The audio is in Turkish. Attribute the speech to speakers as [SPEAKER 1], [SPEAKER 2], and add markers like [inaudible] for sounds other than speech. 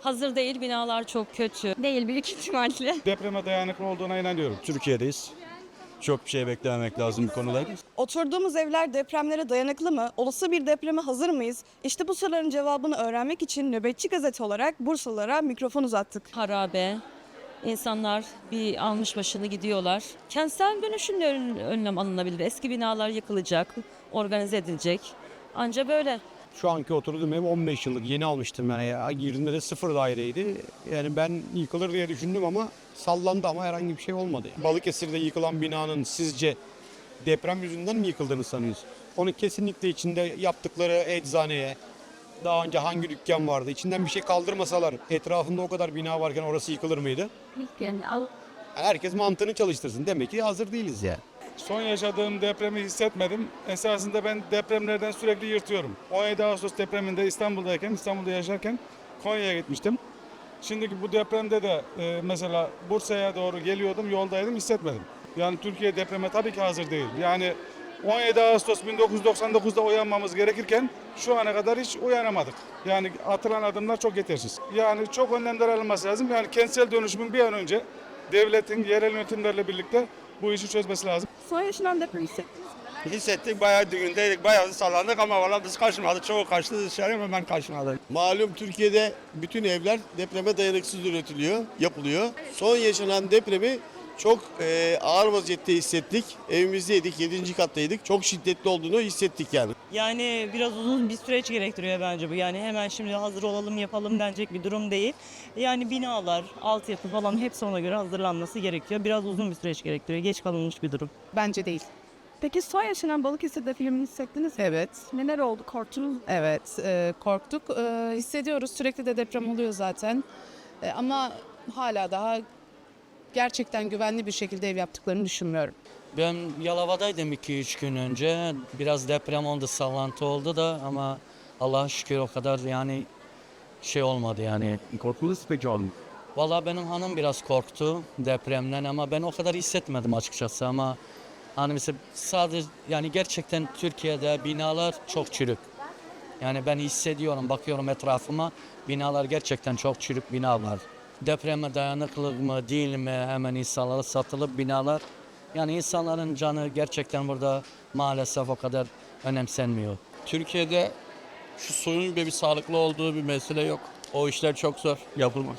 [SPEAKER 1] Hazır değil binalar çok kötü.
[SPEAKER 2] Değil büyük [laughs] ihtimalle.
[SPEAKER 3] Depreme dayanıklı olduğuna inanıyorum.
[SPEAKER 4] Türkiye'deyiz. Çok bir şey beklememek lazım bu konuda.
[SPEAKER 5] Oturduğumuz evler depremlere dayanıklı mı? Olası bir depreme hazır mıyız? İşte bu soruların cevabını öğrenmek için Nöbetçi Gazete olarak Bursalara mikrofon uzattık.
[SPEAKER 1] Harabe. İnsanlar bir almış başını gidiyorlar. Kentsel dönüşümle ön- önlem alınabilir. Eski binalar yıkılacak, organize edilecek. Anca böyle.
[SPEAKER 6] Şu anki oturduğum ev 15 yıllık yeni almıştım ben. Ya. Girdiğimde de sıfır daireydi. Yani ben yıkılır diye düşündüm ama sallandı ama herhangi bir şey olmadı. Balıkesir'de yıkılan binanın sizce deprem yüzünden mi yıkıldığını sanıyorsunuz? Onu kesinlikle içinde yaptıkları eczaneye, daha önce hangi dükkan vardı, içinden bir şey kaldırmasalar etrafında o kadar bina varken orası yıkılır mıydı? Herkes mantığını çalıştırsın. Demek ki hazır değiliz ya.
[SPEAKER 3] Son yaşadığım depremi hissetmedim. Esasında ben depremlerden sürekli yırtıyorum. 17 Ağustos depreminde İstanbul'dayken, İstanbul'da yaşarken Konya'ya gitmiştim. Şimdiki bu depremde de e, mesela Bursa'ya doğru geliyordum, yoldaydım hissetmedim. Yani Türkiye depreme tabii ki hazır değil. Yani 17 Ağustos 1999'da uyanmamız gerekirken şu ana kadar hiç uyanamadık. Yani atılan adımlar çok yetersiz. Yani çok önlemler alınması lazım. Yani kentsel dönüşümün bir an önce devletin yerel yönetimlerle birlikte bu işi çözmesi lazım.
[SPEAKER 5] Son yaşanan deprem hissettiniz mi?
[SPEAKER 7] Hissettik bayağı düğündeydik bayağı sallandık ama valla biz kaçmadık. Çoğu kaçtı dışarı ama ben kaçmadım.
[SPEAKER 8] Malum Türkiye'de bütün evler depreme dayanıksız üretiliyor, yapılıyor. Son yaşanan depremi çok e, ağır vaziyette hissettik. Evimizdeydik, 7. kattaydık. Çok şiddetli olduğunu hissettik yani.
[SPEAKER 9] Yani biraz uzun bir süreç gerektiriyor bence bu. Yani hemen şimdi hazır olalım yapalım denecek bir durum değil. Yani binalar, altyapı falan hepsi ona göre hazırlanması gerekiyor. Biraz uzun bir süreç gerektiriyor. Geç kalınmış bir durum.
[SPEAKER 10] Bence değil.
[SPEAKER 5] Peki son yaşanan Balıkesir depremini hissettiniz mi?
[SPEAKER 10] Evet,
[SPEAKER 5] Neler oldu? Korktunuz mu?
[SPEAKER 10] evet. e, korktuk. E, hissediyoruz. Sürekli de deprem oluyor zaten. E, ama hala daha gerçekten güvenli bir şekilde ev yaptıklarını düşünmüyorum.
[SPEAKER 11] Ben Yalova'daydım 2-3 gün önce. Biraz deprem oldu, sallantı oldu da ama Allah'a şükür o kadar yani şey olmadı yani.
[SPEAKER 6] Korkunuz peki oğlum?
[SPEAKER 11] Valla benim hanım biraz korktu depremden ama ben o kadar hissetmedim açıkçası ama hani mesela sadece yani gerçekten Türkiye'de binalar çok çürük. Yani ben hissediyorum, bakıyorum etrafıma binalar gerçekten çok çürük bina var. Depreme dayanıklı mı değil mi hemen insanlara satılıp binalar. Yani insanların canı gerçekten burada maalesef o kadar önemsenmiyor.
[SPEAKER 8] Türkiye'de şu suyun bir sağlıklı olduğu bir mesele yok. O işler çok zor, yapılmaz.